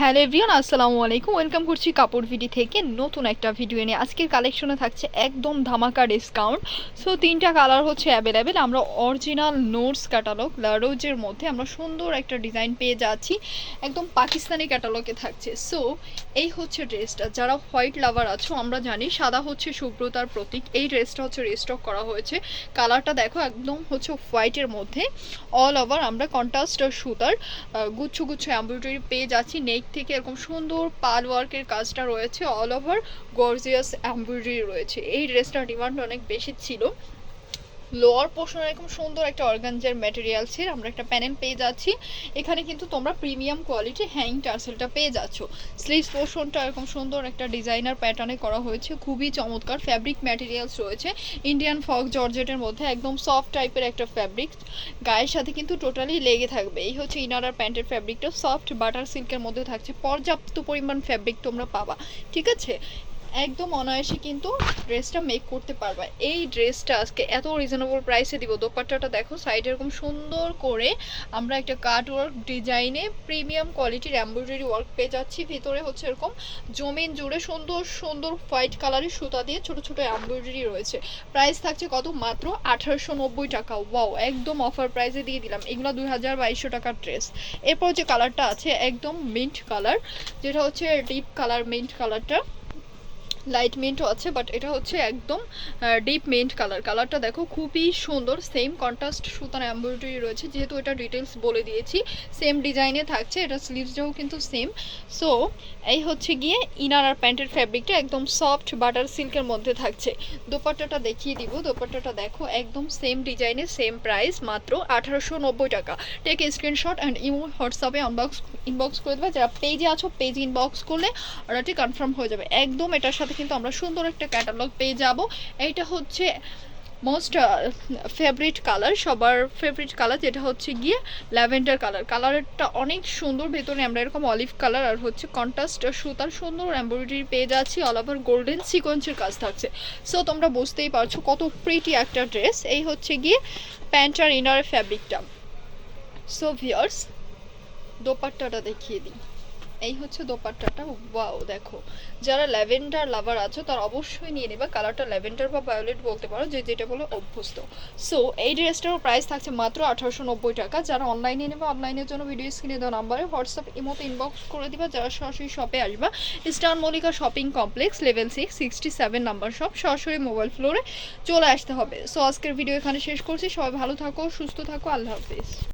Hello everyone, আসসালামু আলাইকুম। Welcome করছি কাপড় ভিডি থেকে নতুন একটা ভিডিও নিয়ে। আজকের কালেকশনে থাকছে একদম ধামাকা ডিসকাউন্ট সো তিনটা কালার হচ্ছে অ্যাভেলেবেল আমরা অরিজিনাল নোটস ক্যাটালগ লারোজের মধ্যে আমরা সুন্দর একটা ডিজাইন পেয়ে যাচ্ছি। একদম পাকিস্তানি ক্যাটালগে থাকছে। সো এই হচ্ছে ড্রেসটা যারা হোয়াইট লাভার আছো, আমরা জানি সাদা হচ্ছে শুভ্রতার প্রতীক। এই ড্রেসটা হচ্ছে রিস্টক করা হয়েছে। কালারটা দেখো, একদম হচ্ছে হোয়াইটের মধ্যে। অল ওভার আমরা কন্ট্রাস্ট সুতার গুচ্ছ গুচ্ছ এমব্রয়ডারি পেয়ে যাচ্ছি। নেক থেকে এরকম সুন্দর পাল ওয়ার্কের কাজটা রয়েছে অল ওভার গর্জিয়াস এমব্রয়ডারি রয়েছে। এই ড্রেসটার ডিমান্ড অনেক বেশি ছিল। লোয়ার পোর্শন এরকম সুন্দর একটা অর্গানজার ম্যাটেরিয়ালসের আমরা একটা প্যানেল পেয়ে যাচ্ছি। এখানে কিন্তু তোমরা প্রিমিয়াম কোয়ালিটি হ্যাং টার্সেলটা পেয়ে যাচ্ছ। স্লিভস পোর্শনটা এরকম সুন্দর একটা ডিজাইনার প্যাটার্নে করা হয়েছে। খুবই চমৎকার ফ্যাব্রিক ম্যাটেরিয়ালস রয়েছে। ইন্ডিয়ান ফক জর্জেটের মধ্যে একদম সফট টাইপের একটা ফ্যাব্রিক গায়ের সাথে কিন্তু টোটালি লেগে থাকবে। এই হচ্ছে ইনার প্যান্টের ফ্যাব্রিকটা সফট বাটার সিল্কের মধ্যে থাকছে। পর্যাপ্ত পরিমাণ ফ্যাব্রিক তোমরা পাবা। ঠিক আছে? একদম অনায়াসে কিন্তু ড্রেসটা মেক করতে পারবা। এই ড্রেসটা আজকে এত রিজনেবল প্রাইসে দিব। দোপাট্টাটা দেখো সাইডে এরকম সুন্দর করে আমরা একটা কাট ওয়ার্ক ডিজাইনে প্রিমিয়াম কোয়ালিটির এমব্রয়ডারি ওয়ার্ক পেয়ে যাচ্ছি। ভিতরে হচ্ছে এরকম জমিন জুড়ে সুন্দর সুন্দর হোয়াইট কালারের সুতা দিয়ে ছোট ছোট এমব্রয়ডারি রয়েছে। প্রাইস থাকছে কত? মাত্র আঠারোশো নব্বই টাকা। ওয়াও একদম অফার প্রাইসে দিয়ে দিলাম। এগুলো দুই হাজার বাইশশো টাকার ড্রেস এরপর যে কালারটা আছে, একদম মিন্ট কালার যেটা হচ্ছে ডিপ কালার মিন্ট কালারটা লাইট মিন্টও আছে বাট এটা হচ্ছে একদম ডিপ মিন্ট কালার কালারটা দেখো খুবই সুন্দর সেম কন্ট্রাস্ট সুতার এমব্রয়ডারি রয়েছে, যেহেতু এটা ডিটেলস বলে দিয়েছি সেম ডিজাইনে থাকছে, এটা স্লিভসটাও কিন্তু সেম সো এই হচ্ছে গিয়ে ইনার আর প্যান্টের ফ্যাব্রিকটা একদম সফট বাটার সিল্কের মধ্যে থাকছে। দোপাট্টাটা দেখিয়ে দিব, দোপাট্টাটা দেখো একদম সেম ডিজাইনে সেম প্রাইস মাত্র আঠারোশো নব্বই টাকা। টেক স্ক্রিনশট অ্যান্ড ইমো হোয়াটসঅ্যাপে আনবক্স ইনবক্স করে দেবে। যারা পেজে আছো পেজ ইনবক্স করলে অর্ডারটি কনফার্ম হয়ে যাবে। একদম এটার সাথে কিন্তু আমরা সুন্দর একটা ক্যাটালগ পেয়ে যাব। এইটা হচ্ছে মোস্ট ফেভারিট কালার সবার ফেভারিট কালার যেটা হচ্ছে গিয়ে ল্যাভেন্ডার কালার কালারটা অনেক সুন্দর, ভেতরে আমরা এরকম অলিভ কালার আর হচ্ছে কন্ট্রাস্ট সুতার সুন্দর এমব্রয়ডারি পেয়ে যাচ্ছি অল ওভার গোল্ডেন সিকোয়েন্সের কাজ থাকছে। সো তোমরা বুঝতেই পারছ কত প্রিটি একটা ড্রেস এই হচ্ছে গিয়ে প্যান্ট আর ইনার ফ্যাব্রিকটা সো ভিয়ার্স দোপাট্টাটা দেখিয়ে দিই। এই হচ্ছে দোপাট্টাটা। ওয়াও, দেখো। যারা ল্যাভেন্ডার লাভার আছো, তারা অবশ্যই নিয়ে নেবে। কালারটা ল্যাভেন্ডার বা ভায়োলেট বলতে পারো, যে যেটা বলে অভ্যস্ত। সো এই ড্রেসটারও প্রাইস থাকছে মাত্র আঠারোশো নব্বই টাকা। যারা অনলাইনে নেবে অনলাইনের জন্য ভিডিও স্ক্রিনে দেওয়া নাম্বারে হোয়াটসঅ্যাপ ইমোতে ইনবক্স করে দিবা। যারা সরাসরি শপে আসবা star Mallika shopping complex level six sixty seven number shop সরাসরি মোবাইল ফ্লোরে চলে আসতে হবে। সো আজকের ভিডিও এখানে শেষ করছি। সবাই ভালো থাকো, সুস্থ থাকো। আল্লাহ হাফিজ।